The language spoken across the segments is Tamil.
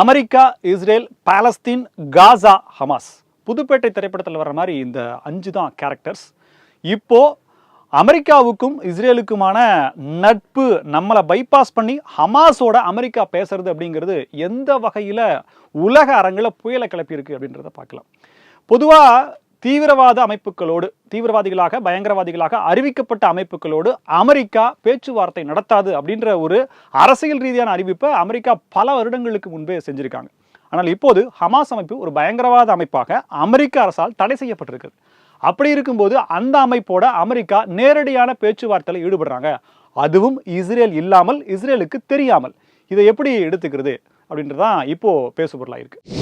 America Israel Palestine Gaza Hamas. Pudhupettai திரைப்படத்தில் வர்ற மாதிரி இந்த அஞ்சு தான் கேரக்டர்ஸ் இப்போ அமெரிக்காவுக்கும் இஸ்ரேலுக்குமான நட்பு நம்மளை பைபாஸ் பண்ணி ஹமாஸோட அமெரிக்கா பேசுறது அப்படிங்கிறது எந்த வகையில் உலக அரங்கில் புயலை கிளப்பியிருக்கு அப்படின்றத பார்க்கலாம். பொதுவாக தீவிரவாத அமைப்புகளோடு தீவிரவாதிகளாக பயங்கரவாதிகளாக அறிவிக்கப்பட்ட அமைப்புகளோடு அமெரிக்கா பேச்சுவார்த்தை நடத்தாது அப்படின்ற ஒரு அரசியல் ரீதியான அறிவிப்பை அமெரிக்கா பல வருடங்களுக்கு முன்பே செஞ்சுருக்காங்க. ஆனால் இப்போது ஹமாஸ் அமைப்பு ஒரு பயங்கரவாத அமைப்பாக அமெரிக்க அரசால் தடை செய்யப்பட்டிருக்குது அப்படி இருக்கும்போது அந்த அமைப்போட அமெரிக்கா நேரடியான பேச்சுவார்த்தையில் ஈடுபடுறாங்க. அதுவும் இஸ்ரேல் இல்லாமல் இஸ்ரேலுக்கு தெரியாமல். இதை எப்படி எடுத்துக்கிறது அப்படின்றதான் இப்போது பேசுபொருளாக இருக்குது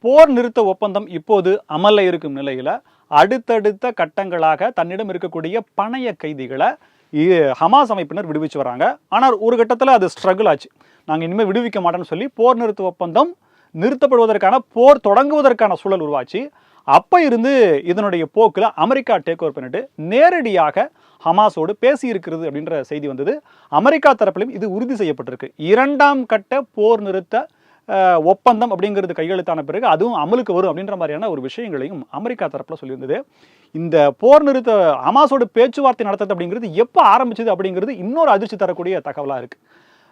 போர் நிறுத்த ஒப்பந்தம் இப்போது அமல்ல இருக்கும் நிலையில அடுத்தடுத்த கட்டங்களாக தன்னிடம் இருக்கக்கூடிய பணைய கைதிகளை இ- ஹமாஸ் அமைப்பினர் விடுவிச்சு வராங்க. ஆனால் ஒரு கட்டத்தில் அது ஸ்ட்ரகிள் ஆச்சு. நாங்கள் இனிமேல் விடுவிக்க மாட்டோம்னு சொல்லி போர் நிறுத்த ஒப்பந்தம் நிறுத்தப்படுவதற்கான போர் தொடங்குவதற்கான சூழல் உருவாச்சு. அப்போ இருந்து இதனுடைய போக்கில் அமெரிக்கா டேக் ஓவர் பண்ணிட்டு நேரடியாக ஹமாஸோடு பேசி இருக்கிறது அப்படின்ற செய்தி வந்தது. அமெரிக்கா தரப்பிலும் இது உறுதி செய்யப்பட்டிருக்கு. இரண்டாம் கட்ட போர் நிறுத்த ஒப்பந்தம் அப்படிங்கிறது கையெழுத்தான பிறகு அதுவும் அமலுக்கு வரும் அப்படின்ற மாதிரியான ஒரு விஷயங்களையும் அமெரிக்கா தரப்புல சொல்லியிருந்தது. இந்த போர் நிறுத்த ஹமாஸோட பேச்சுவார்த்தை நடத்துறது அப்படிங்கிறது எப்போ ஆரம்பிச்சது அப்படிங்கிறது இன்னொரு அதிர்ச்சி தரக்கூடிய தகவலாக இருக்குது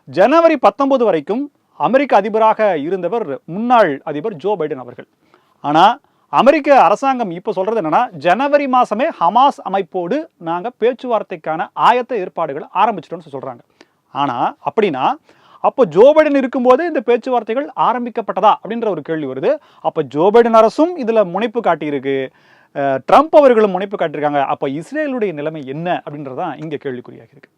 ஜனவரி பத்தொன்பது வரைக்கும் அமெரிக்க அதிபராக இருந்தவர் முன்னாள் அதிபர் ஜோ பைடன் அவர்கள். ஆனால் அமெரிக்க அரசாங்கம் இப்போ சொல்கிறது என்னென்னா ஜனவரி மாதமே ஹமாஸ் அமைப்போடு நாங்கள் பேச்சுவார்த்தைக்கான ஆயத்த ஏற்பாடுகளை ஆரம்பிச்சிட்டோம்னு சொல்கிறாங்க ஆனால் அப்படின்னா அப்போ ஜோ பைடன் இருக்கும்போது இந்த பேச்சுவார்த்தைகள் ஆரம்பிக்கப்பட்டதா அப்படின்ற ஒரு கேள்வி வருது. அப்போ ஜோ பைடன் அரசும் இதில் முனைப்பு காட்டியிருக்கு. ட்ரம்ப் அவர்களும் முனைப்பு காட்டியிருக்காங்க. அப்போ இஸ்ரேலுடைய நிலைமை என்ன அப்படின்றதான் இங்கே கேள்விக்குறியாக இருக்கு.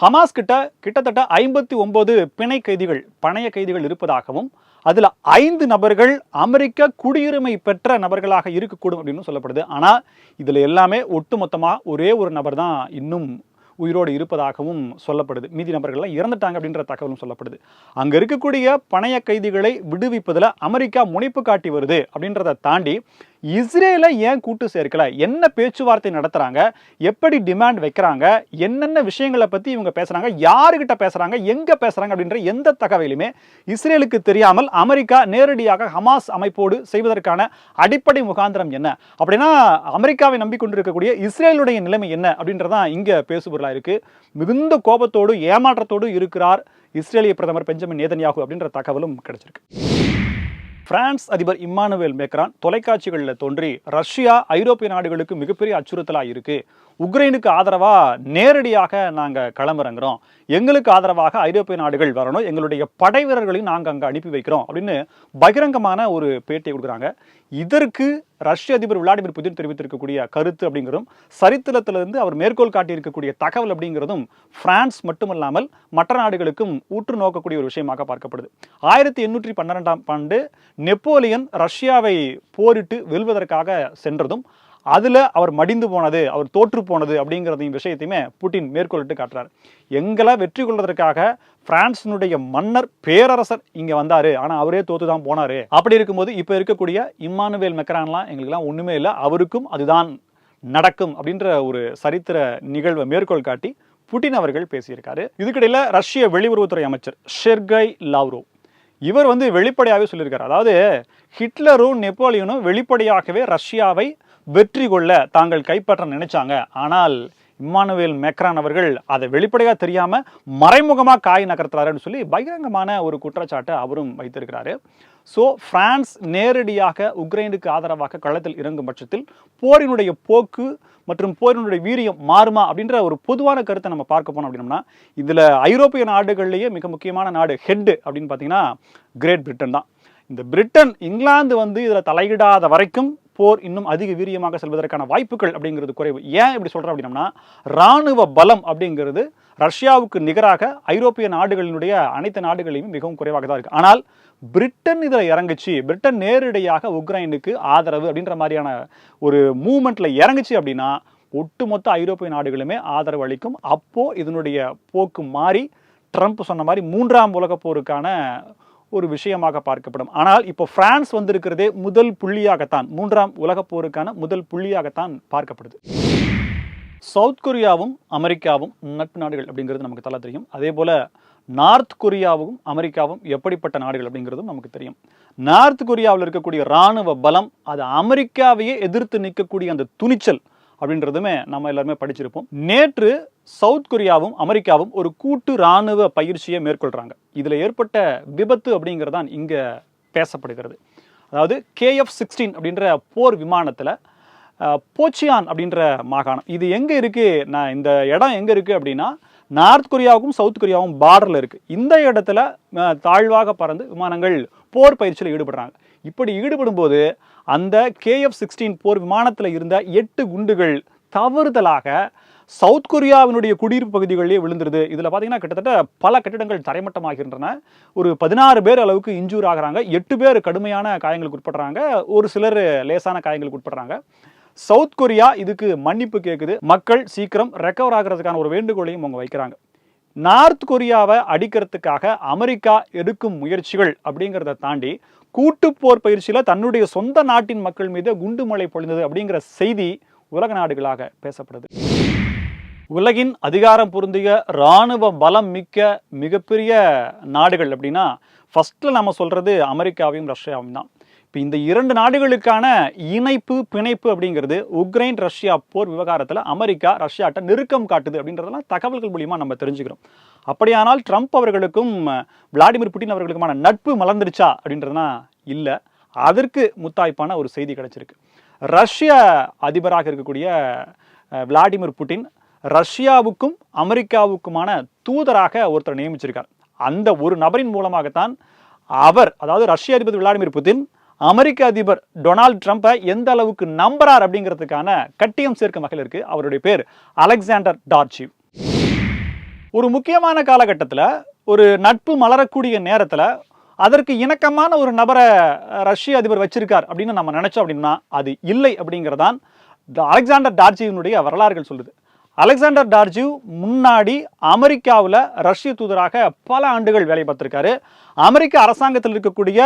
ஹமாஸ் கிட்ட கிட்டத்தட்ட ஐம்பத்தி ஒன்பது பிணை கைதிகள் பணைய கைதிகள் இருப்பதாகவும் அதில் ஐந்து நபர்கள் அமெரிக்க குடியுரிமை பெற்ற நபர்களாக இருக்கக்கூடும் அப்படின்னு சொல்லப்படுது. ஆனால் இதில் எல்லாமே ஒட்டுமொத்தமாக ஒரே ஒரு நபர் தான் இன்னும் உயிரோடு இருப்பதாகவும் சொல்லப்படுது. மீதி நபர்கள்லாம் இறந்துட்டாங்க அப்படின்ற தகவலும் சொல்லப்படுது. அங்க இருக்கக்கூடிய பணைய கைதிகளை விடுவிப்பதுல அமெரிக்கா முனைப்பு காட்டி வருது அப்படின்றத தாண்டி இஸ்ரேலை ஏன் கூட்டு சேர்க்கல? என்ன பேச்சுவார்த்தை நடத்துறாங்க? எப்படி டிமாண்ட் வைக்கிறாங்க? என்னென்ன விஷயங்களை பத்தி இவங்க பேசுறாங்க? யாருகிட்ட பேசுறாங்க? எங்க பேசுறாங்க? அப்படின்ற எந்த தகவலையுமே இஸ்ரேலுக்கு தெரியாமல் அமெரிக்கா நேரடியாக ஹமாஸ் அமைப்போடு செய்வதற்கான அடிப்படை முகாந்திரம் என்ன? அப்படின்னா அமெரிக்காவை நம்பிக்கொண்டிருக்கக்கூடிய இஸ்ரேலுடைய நிலைமை என்ன? அப்படின்றதான் இங்க பேசுபொருளா இருக்கு. மிகுந்த கோபத்தோடு ஏமாற்றத்தோடு இருக்கிறார் இஸ்ரேலிய பிரதமர் பெஞ்சமின் நேதன்யாகு அப்படின்ற தகவலும் கிடைச்சிருக்கு. பிரான்ஸ் அதிபர் இம்மானுவேல் மேக்ரான் தொலைக்காட்சிகளில் தோன்றி ரஷ்யா ஐரோப்பிய நாடுகளுக்கு மிகப்பெரிய அச்சுறுத்தலாக இருக்கு. உக்ரைனுக்கு ஆதரவாக நேரடியாக நாங்கள் களமிறங்குறோம் எங்களுக்கு ஆதரவாக ஐரோப்பிய நாடுகள் வரணும். எங்களுடைய படை வீரர்களையும் நாங்கள் அங்கே அனுப்பி வைக்கிறோம் அப்படின்னு பகிரங்கமான ஒரு பேட்டியை கொடுக்குறாங்க. இதற்கு ரஷ்ய அதிபர் விளாடிமிர் புதின் தெரிவித்திருக்கக்கூடிய கருத்து அப்படிங்கிறதும் சரித்திரத்திலிருந்து அவர் மேற்கோள் காட்டியிருக்கக்கூடிய தகவல் அப்படிங்கிறதும் பிரான்ஸ் மட்டுமல்லாமல் மற்ற நாடுகளுக்கும் ஊற்று நோக்கக்கூடிய ஒரு விஷயமாக பார்க்கப்படுது. ஆயிரத்தி எண்ணூற்றி பன்னிரெண்டாம் ஆண்டு நெப்போலியன் ரஷ்யாவை போரிட்டு வெல்வதற்காக சென்றதும் அதில் அவர் மடிந்து போனது அவர் தோற்று போனது அப்படிங்கிறதையும் விஷயத்தையுமே புட்டின் மேற்கொள்ளிட்டு காட்டுறார். எங்களை வெற்றி கொள்வதற்காக பிரான்சினுடைய மன்னர் பேரரசர் இங்கே வந்தார். ஆனால் அவரே தோத்து தான் போனாரு. அப்படி இருக்கும்போது இப்போ இருக்கக்கூடிய இம்மானுவேல் மெக்ரான்லாம் எங்களுக்கெல்லாம் ஒன்றுமே இல்லை. அவருக்கும் அதுதான் நடக்கும் அப்படின்ற ஒரு சரித்திர நிகழ்வை மேற்கோள் காட்டி புட்டின் அவர்கள் பேசியிருக்காரு. இதுக்கிடையில் ரஷ்ய வெளியுறவுத்துறை அமைச்சர் ஷெர்கை லாவ்ரோவ் இவர் வந்து வெளிப்படையாகவே சொல்லியிருக்காரு. அதாவது ஹிட்லரும் நெப்போலியனும் வெளிப்படையாகவே ரஷ்யாவை வெற்றி கொள்ள தாங்கள் கைப்பற்ற நினைச்சாங்க. ஆனால் இம்மானுவேல் மேக்ரான் அவர்கள் அதை வெளிப்படையாக தெரியாமல் மறைமுகமாக காய் நகர்த்துறாருன்னு சொல்லி பகிரங்கமான ஒரு குற்றச்சாட்டை அவரும் வைத்திருக்கிறாரு. ஸோ பிரான்ஸ் நேரடியாக உக்ரைனுக்கு ஆதரவாக களத்தில் இறங்கும் பட்சத்தில் போரினுடைய போக்கு மற்றும் போரினுடைய வீரியம் மாறுமா அப்படின்ற ஒரு பொதுவான கருத்தை நம்ம பார்க்க போனோம் அப்படின்னம்னா இதில் ஐரோப்பிய நாடுகள்லேயே மிக முக்கியமான நாடு ஹெட்டு அப்படின்னு பார்த்தீங்கன்னா கிரேட் பிரிட்டன் தான். இந்த பிரிட்டன் இங்கிலாந்து வந்து இதில் தலையிடாத வரைக்கும் போர் இன்னும் அதிக வீரியமாக செல்வதற்கான வாய்ப்புகள் அப்படிங்கிறது குறைவு. ஏன் இப்படி சொல்கிறேன் அப்படின்னம்னா ராணுவ பலம் அப்படிங்கிறது ரஷ்யாவுக்கு நிகராக ஐரோப்பிய நாடுகளினுடைய அனைத்து நாடுகளையும் மிகவும் குறைவாக தான் இருக்குது ஆனால் பிரிட்டன் இதில் இறங்குச்சு. பிரிட்டன் நேரடியாக உக்ரைனுக்கு ஆதரவு அப்படின்ற மாதிரியான ஒரு மூமெண்ட்டில் இறங்குச்சு அப்படின்னா ஒட்டுமொத்த ஐரோப்பிய நாடுகளுமே ஆதரவு அளிக்கும். அப்போது இதனுடைய போக்கு மாறி ட்ரம்ப் சொன்ன மாதிரி மூன்றாம் உலகப் போருக்கான ஒரு விஷயமாக பார்க்கப்படும். ஆனால் இப்போ பிரான்ஸ் வந்திருக்கிறதே முதல் புள்ளியாகத்தான் மூன்றாம் உலகப் போருக்கான முதல் புள்ளியாகத்தான் பார்க்கப்படுது. சவுத் கொரியாவும் அமெரிக்காவும் நட்பு நாடுகள் அப்படிங்கிறது நமக்கு தலை தெரியும். அதே போல நார்த் கொரியாவும் அமெரிக்காவும் எப்படிப்பட்ட நாடுகள் அப்படிங்கிறதும் நமக்கு தெரியும். நார்த் கொரியாவில் இருக்கக்கூடிய இராணுவ பலம் அது அமெரிக்காவையே எதிர்த்து நிற்கக்கூடிய அந்த துணிச்சல் அப்படின்றதுமே நம்ம எல்லாருமே படிச்சிருப்போம். நேற்று சவுத் கொரியாவும் அமெரிக்காவும் ஒரு கூட்டு இராணுவ பயிற்சியை மேற்கொள்கிறாங்க இதில் ஏற்பட்ட விபத்து அப்படிங்கிறதான் இங்கே பேசப்படுகிறது. அதாவது கேஎஃப் சிக்ஸ்டீன் அப்படின்ற போர் விமானத்தில் போச்சியான் அப்படின்ற மாகாணம். இது எங்கே இருக்குது நான் இந்த இடம் எங்கே இருக்குது அப்படின்னா நார்த் கொரியாவுக்கும் சவுத் கொரியாவும் பார்டரில் இருக்குது இந்த இடத்துல தாழ்வாக பறந்து விமானங்கள் போர் பயிற்சியில் ஈடுபடுறாங்க. இப்படி ஈடுபடும் போது அந்த கேஎஃப் சிக்ஸ்டீன் போர் விமானத்தில் இருந்த எட்டு குண்டுகள் தவறுதலாக சவுத் கொரியாவினுடைய குடியிருப்பு பகுதிகளிலே விழுந்துருது. இதில் பார்த்தீங்கன்னா கிட்டத்தட்ட பல கட்டிடங்கள் தரைமட்டமாகின்றன. ஒரு பதினாறு பேர் அளவுக்கு இன்ஜூர் ஆகுறாங்க. எட்டு பேர் கடுமையான காயங்களுக்கு உட்படுறாங்க. ஒரு சிலர் லேசான காயங்களுக்கு உட்படுறாங்க. சவுத் கொரியா இதுக்கு மன்னிப்பு கேட்குது மக்கள் சீக்கிரம் ரெக்கவர் ஆகிறதுக்கான ஒரு வேண்டுகோளையும் அவங்க வைக்கிறாங்க. நார்த் கொரியாவை அடிக்கிறதுக்காக அமெரிக்கா எடுக்கும் முயற்சிகள் அப்படிங்கிறத தாண்டி கூட்டு போர் பயிற்சியில் தன்னுடைய சொந்த நாட்டின் மக்கள் மீது குண்டுமலை பொழிந்தது அப்படிங்கிற செய்தி உலக நாடுகளாக பேசப்படுது. உலகின் அதிகாரம் பொருந்திய இராணுவ பலம் மிக்க மிகப்பெரிய நாடுகள் அப்படின்னா ஃபஸ்ட்டில் நம்ம சொல்கிறது அமெரிக்காவையும் ரஷ்யாவையும் தான். இப்போ இந்த இரண்டு நாடுகளுக்கான இணைப்பு பிணைப்பு அப்படிங்கிறது உக்ரைன் ரஷ்யா போர் விவகாரத்தில் அமெரிக்கா ரஷ்யாட்ட நெருக்கம் காட்டுது அப்படின்றதெல்லாம் தகவல்கள் மூலியமாக நம்ம தெரிஞ்சுக்கிறோம். அப்படியானால் ட்ரம்ப் அவர்களுக்கும் விளாடிமிர் புட்டின் அவர்களுக்குமான நட்பு மலர்ந்துடுச்சா அப்படின்றதுனா இல்லை. அதற்கு முத்தாய்ப்பான ஒரு செய்தி கிடைச்சிருக்கு. ரஷ்ய அதிபராக இருக்கக்கூடிய விளாடிமிர் புட்டின் ரஷ்யாவுக்கும் அமெரிக்காவுக்குமான தூதராக ஒருத்தர் நியமிச்சிருக்கார். அந்த ஒரு நபரின் மூலமாகத்தான் அவர் அதாவது ரஷ்ய அதிபர் விளாடிமிர் புட்டின் அமெரிக்க அதிபர் டொனால்ட் ட்ரம்ப்பை எந்த அளவுக்கு நம்புறார் அப்படிங்கிறதுக்கான கட்டியம் சேர்க்கும் வகையில் இருக்கு அவருடைய பேர் அலெக்சாண்டர் டார்ச்சிவ் ஒரு முக்கியமான காலகட்டத்தில் ஒரு நட்பு மலரக்கூடிய நேரத்தில் அதற்கு இணக்கமான ஒரு நபரை ரஷ்ய அதிபர் வச்சிருக்கார் அப்படின்னு நம்ம நினச்சோம் அப்படின்னா அது இல்லை அப்படிங்கிறதான் அலெக்சாண்டர் டார்ஜிவினுடைய வரலாறுகள் சொல்லுது. அலெக்சாண்டர் டார்ஜிவ் முன்னாடி அமெரிக்காவில் ரஷ்ய தூதராக பல ஆண்டுகள் வேலை பார்த்துருக்காரு. அமெரிக்க அரசாங்கத்தில் இருக்கக்கூடிய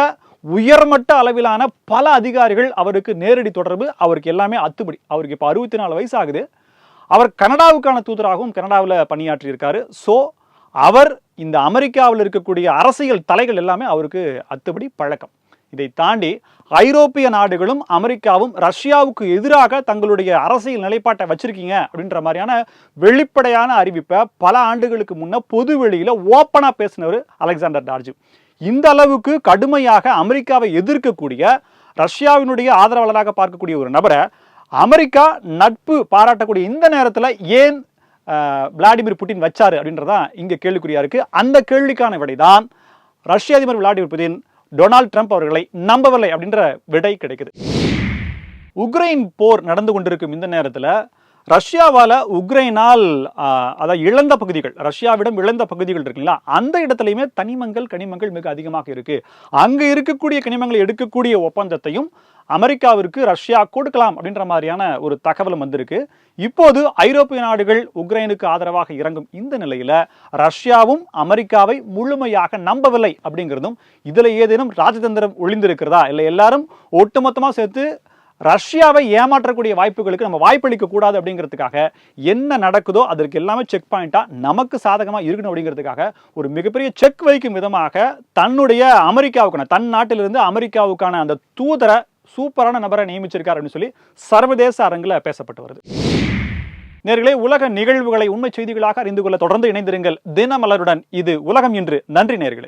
உயர்மட்ட அளவிலான பல அதிகாரிகள் அவருக்கு நேரடி தொடர்பு அவருக்கு எல்லாமே அத்துப்படி அவருக்கு இப்போ அறுபத்தி நாலு வயசு ஆகுது அவர் கனடாவுக்கான தூதராகவும் கனடாவில் பணியாற்றியிருக்காரு. ஸோ அவர் இந்த அமெரிக்காவில் இருக்கக்கூடிய அரசியல் தலைகள் எல்லாமே அவருக்கு அத்துபடி பழக்கம். இதை தாண்டி ஐரோப்பிய நாடுகளும் அமெரிக்காவும் ரஷ்யாவுக்கு எதிராக தங்களுடைய அரசியல் நிலைப்பாட்டை வச்சிருக்கீங்க அப்படின்ற மாதிரியான வெளிப்படையான அறிவிப்பை பல ஆண்டுகளுக்கு முன்ன பொது வெளியில் ஓப்பனா பேசினவர் அலெக்சாண்டர் டார்ஜிவ் இந்த அளவுக்கு கடுமையாக அமெரிக்காவை எதிர்க்கக்கூடிய ரஷ்யாவினுடைய ஆதரவாளராக பார்க்கக்கூடிய ஒரு நபரை அமெரிக்கா நட்பு பாராட்டக்கூடிய இந்த நேரத்தில் ஏன் விளாடிமிர் புட்டின் வச்சார் அப்படின்றதான் இங்கே கேள்விக்குறியாக இருக்குது அந்த கேள்விக்கான விடைதான் ரஷ்ய அதிபர் விளாடிமிர் புட்டின் டொனால்ட் ட்ரம்ப் அவர்களை நம்பவில்லை அப்படின்ற விடை கிடைக்குது. உக்ரைன் போர் நடந்து கொண்டிருக்கும் இந்த நேரத்தில் ரஷ்யாவால் உக்ரைனால் அதாவது இழந்த பகுதிகள் ரஷ்யாவிடம் இழந்த பகுதிகள் இருக்குங்களா அந்த இடத்துலையுமே தனிமங்கள் கனிமங்கள் மிக அதிகமாக இருக்குது அங்கே இருக்கக்கூடிய கனிமங்களை எடுக்கக்கூடிய ஒப்பந்தத்தையும் அமெரிக்காவிற்கு ரஷ்யா கொடுக்கலாம் அப்படின்ற மாதிரியான ஒரு தகவலும் வந்திருக்கு. இப்போது ஐரோப்பிய நாடுகள் உக்ரைனுக்கு ஆதரவாக இறங்கும் இந்த நிலையில் ரஷ்யாவும் அமெரிக்காவை முழுமையாக நம்பவில்லை அப்படிங்கிறதும் இதில் ஏதேனும் ராஜதந்திரம் ஒளிந்திருக்கிறதா? இல்லை எல்லாரும் ஒட்டுமொத்தமாக சேர்த்து ரஷ்யாவை ஏமாற்றக்கூடிய வாய்ப்புகளுக்கு நம்ம வாய்ப்பளிக்க கூடாது அப்படிங்கிறதுக்காக என்ன நடக்குதோ அதற்கு எல்லாமே செக் பாயிண்ட்டாக நமக்கு சாதகமா இருக்கணும் அப்படிங்கிறதுக்காக ஒரு மிகப்பெரிய செக் வைக்கும் விதமாக தன்னுடைய அமெரிக்காவுக்கான தன் நாட்டிலிருந்து அமெரிக்காவுக்கான அந்த தூதரை சூப்பரான நபரை நியமிச்சிருக்கார் அப்படின்னு சொல்லி சர்வதேச அரங்கில் பேசப்பட்டு வருது. நேர்களே உலக நிகழ்வுகளை உண்மை செய்திகளாக அறிந்து கொள்ள தொடர்ந்து இணைந்திருங்கள். தினமலருடன் இது உலகம் இன்று. நன்றி நேர்களே.